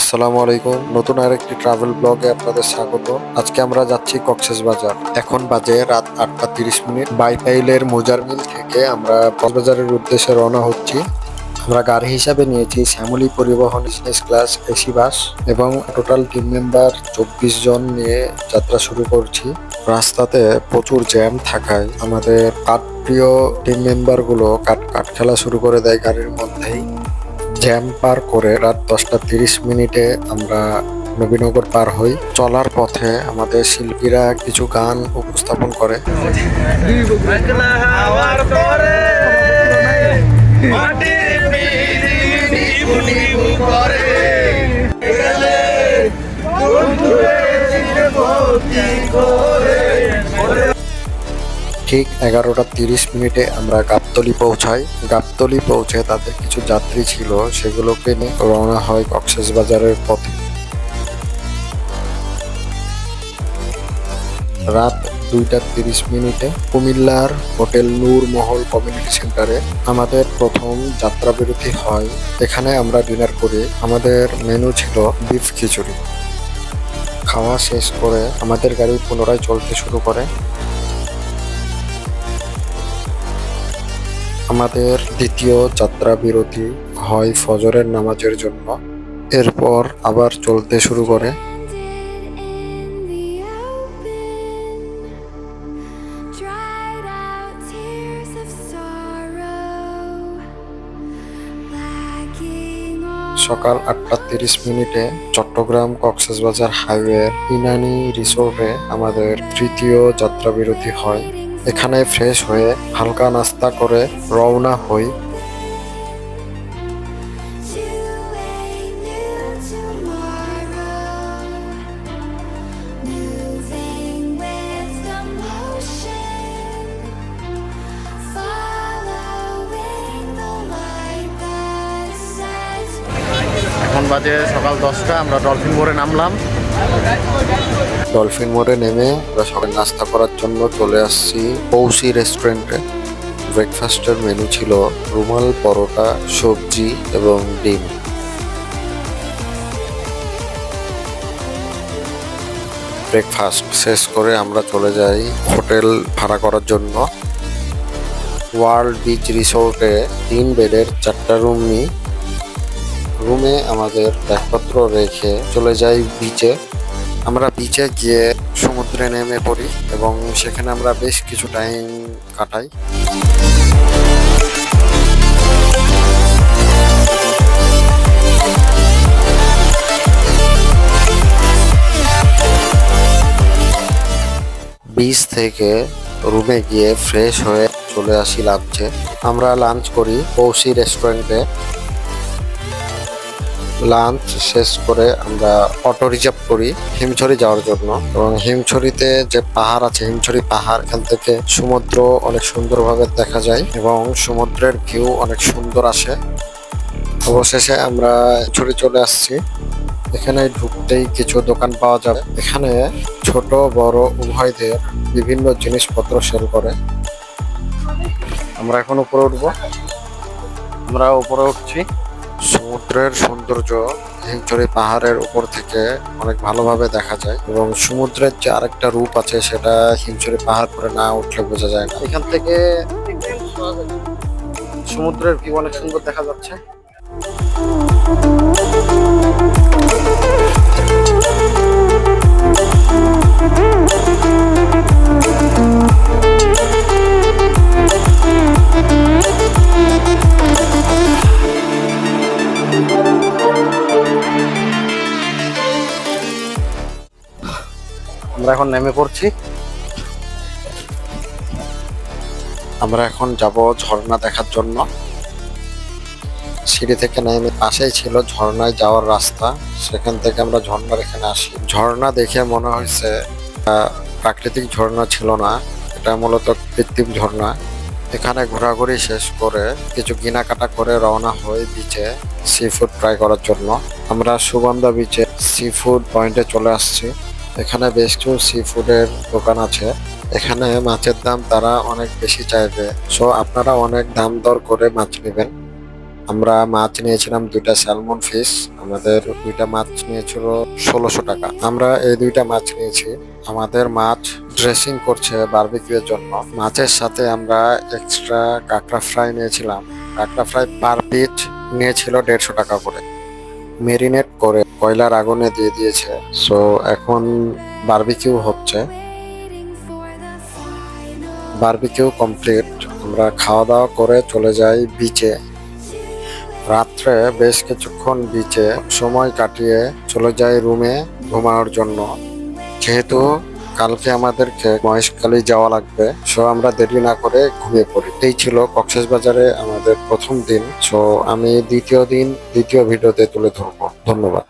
আসসালামু আলাইকুম। নতুন আরেকটি ট্রাভেল ব্লগে আপনাদের স্বাগত। আজকে আমরা যাচ্ছি কক্সেস বাজার। এখন বাজে রাত আটটা তিরিশ মিনিট। বাইপাইলের মোজার মিল থেকে আমরা কক্সবাজারের উদ্দেশ্যে রওনা হচ্ছি। আমরা গাড়ি হিসাবে নিয়েছি শ্যামলী পরিবহন বিজনেস ক্লাস এসি বাস এবং টোটাল টিম মেম্বার চব্বিশ জন নিয়ে যাত্রা শুরু করছি। রাস্তাতে প্রচুর জ্যাম থাকায় আমাদের কাঠপ্রিয় টিম মেম্বারগুলো কাঠ কাঠ খেলা শুরু করে দেয় গাড়ির মধ্যেই। জ্যাম পার করে রাত দশটা তিরিশ মিনিটে আমরা নবীনগর পার হই। চলার পথে আমাদের শিল্পীরা কিছু গান উপস্থাপন করে। করে। ঠিক এগারোটা তিরিশ মিনিটে আমরা গাবতলি পৌঁছাই। গাবতলি পৌঁছে তাদের কিছু যাত্রী ছিল, সেগুলোকে নিয়ে রওনা হয় কক্সেস বাজারের পথে। রাত দুইটা তিরিশ মিনিটে কুমিল্লার হোটেল নূর মহল কমিউনিটি সেন্টারে আমাদের প্রথম যাত্রা বিরতি হয়। এখানে আমরা ডিনার করি। আমাদের মেনু ছিল বিফ খিচুড়ি। খাওয়া শেষ করে আমাদের গাড়ি পুনরায় চলতে শুরু করে। আমাদের দ্বিতীয় যাত্রা বিরতি হয় ফজরের নামাজের জন্য এরপর আবার চলতে শুরু করে. সকাল আটটা তিরিশ মিনিটে চট্টগ্রাম কক্সবাজার হাইওয়ে ইনানি রিসোর্টে আমাদের তৃতীয় যাত্রা বিরতি হয় এখানে ফ্রেশ হয়ে হালকা নাস্তা করে রওনা হই। এখন বাজে সকাল দশটা, আমরা ডলফিন ভোরে নামলাম। ডলফিন মোড়ে নেমে আমরা সকালে নাস্তা করার জন্য চলে আসছি পৌসি রেস্টুরেন্টে। ব্রেকফাস্টের মেনু ছিল রুমাল, পরোটা, সবজি এবং ডিম। ব্রেকফাস্ট শেষ করে আমরা চলে যাই হোটেল ভাড়া করার জন্য। ওয়ার্ল্ড বিচ রিসোর্টে তিন বেডের চারটা রুম নিই। রুমে আমাদের ব্যাগপত্র রেখে চলে যাই বিচে আমরা বিচে গিয়ে সমুদ্রে নেমে পড়ি এবং সেখানে আমরা বেশ কিছু টাইম কাটাই। বিচ থেকে রুমে গিয়ে ফ্রেশ হয়ে চলে আসি লাঞ্চে আমরা লাঞ্চ করি পৌসি রেস্টুরেন্টে লাঞ্চ শেষ করে আমরা অটো রিজার্ভ করি হিমছড়ি যাওয়ার জন্য। এবং হিমছড়িতে যে পাহাড় আছে, হিমছড়ি পাহাড়, এখান থেকে সমুদ্র অনেক সুন্দরভাবে দেখা যায় এবং সমুদ্রের ভিউ অনেক সুন্দর আসে। অবশেষে আমরা ছড়ি চলে আসছি। এখানে ঢুকতেই কিছু দোকান পাওয়া যাবে। এখানে ছোট, বড় উভয়দের বিভিন্ন জিনিসপত্র সেল করে। আমরা এখন উপরে উঠবো। আমরা উপরে উঠছি। সমুদ্রের সৌন্দর্য হিমছড়ি পাহাড়ের উপর থেকে অনেক ভালোভাবে দেখা যায় এবং সমুদ্রের যে আরেকটা রূপ আছে সেটা হিমছড়ি পাহাড় করে না উঠলে বোঝা যায় না। এখান থেকে সমুদ্রের ভিউ অনেক সুন্দর দেখা যাচ্ছে। আমরা এখন নেমে পড়ছি। আমরা এখন যাব ঝর্ণা দেখার জন্য। সিঁড়ি থেকে নেমে পাশেই ছিল ঝর্ণায় যাওয়ার রাস্তা। সেখান থেকে আমরা ঝর্ণার এখানে আসি। ঝর্ণা দেখে মনে হয়েছে প্রাকৃতিক ঝর্ণা ছিল না। এটা মূলত কৃত্রিম ঝর্ণা। এখানে ঘোরাঘুরি শেষ করে কিছু কেনাকাটা করে রওনা হয়ে বিচে সি ফুড ট্রাই করার জন্য। আমরা সুগন্ধা বিচে সি ফুড পয়েন্টে চলে আসছি। এখানে বেশ কিছু সি ফুডের দোকান আছে। এখানে মাছের দাম তারা অনেক বেশি চাইবে। সো আপনারা অনেক দাম দর করে মাছ নেবেন। আমরা মাছ নিয়েছিলাম দুইটা স্যালমন ফিশ আমাদের দুইটা মাছ নিয়েছিল ষোলোশো টাকা। আমরা এই দুইটা মাছ নিয়েছি। আমাদের মাছ ড্রেসিং করছে বারবিকিউর জন্য। মাছের সাথে আমরা এক্সট্রা কাঁকড়া ফ্রাই নিয়েছিলাম। কাঁকড়া ফ্রাই পার পিস নিয়েছিল দেড়শো টাকা করে। মেরিনেট করে কয়লার আগুনে দিয়ে দিয়েছে। সো এখন বারবিকিউ হচ্ছে। বারবিকিউ কমপ্লিট আমরা খাওয়া দাওয়া করে চলে যাই বিচে রাত্রে বেশ কিছুক্ষণ বিচে সময় কাটিয়ে চলে যাই রুমে ঘুমানোর জন্য। যেহেতু কালকে আমাদেরকে মহেশখালী যাওয়া লাগবে। সো আমরা দেরি না করে ঘুমিয়ে পড়ি। এই ছিল কক্সেস বাজারে আমাদের প্রথম দিন। সো আমি দ্বিতীয় দিন দ্বিতীয় ভিডিওতে তুলে ধরবো। ধন্যবাদ।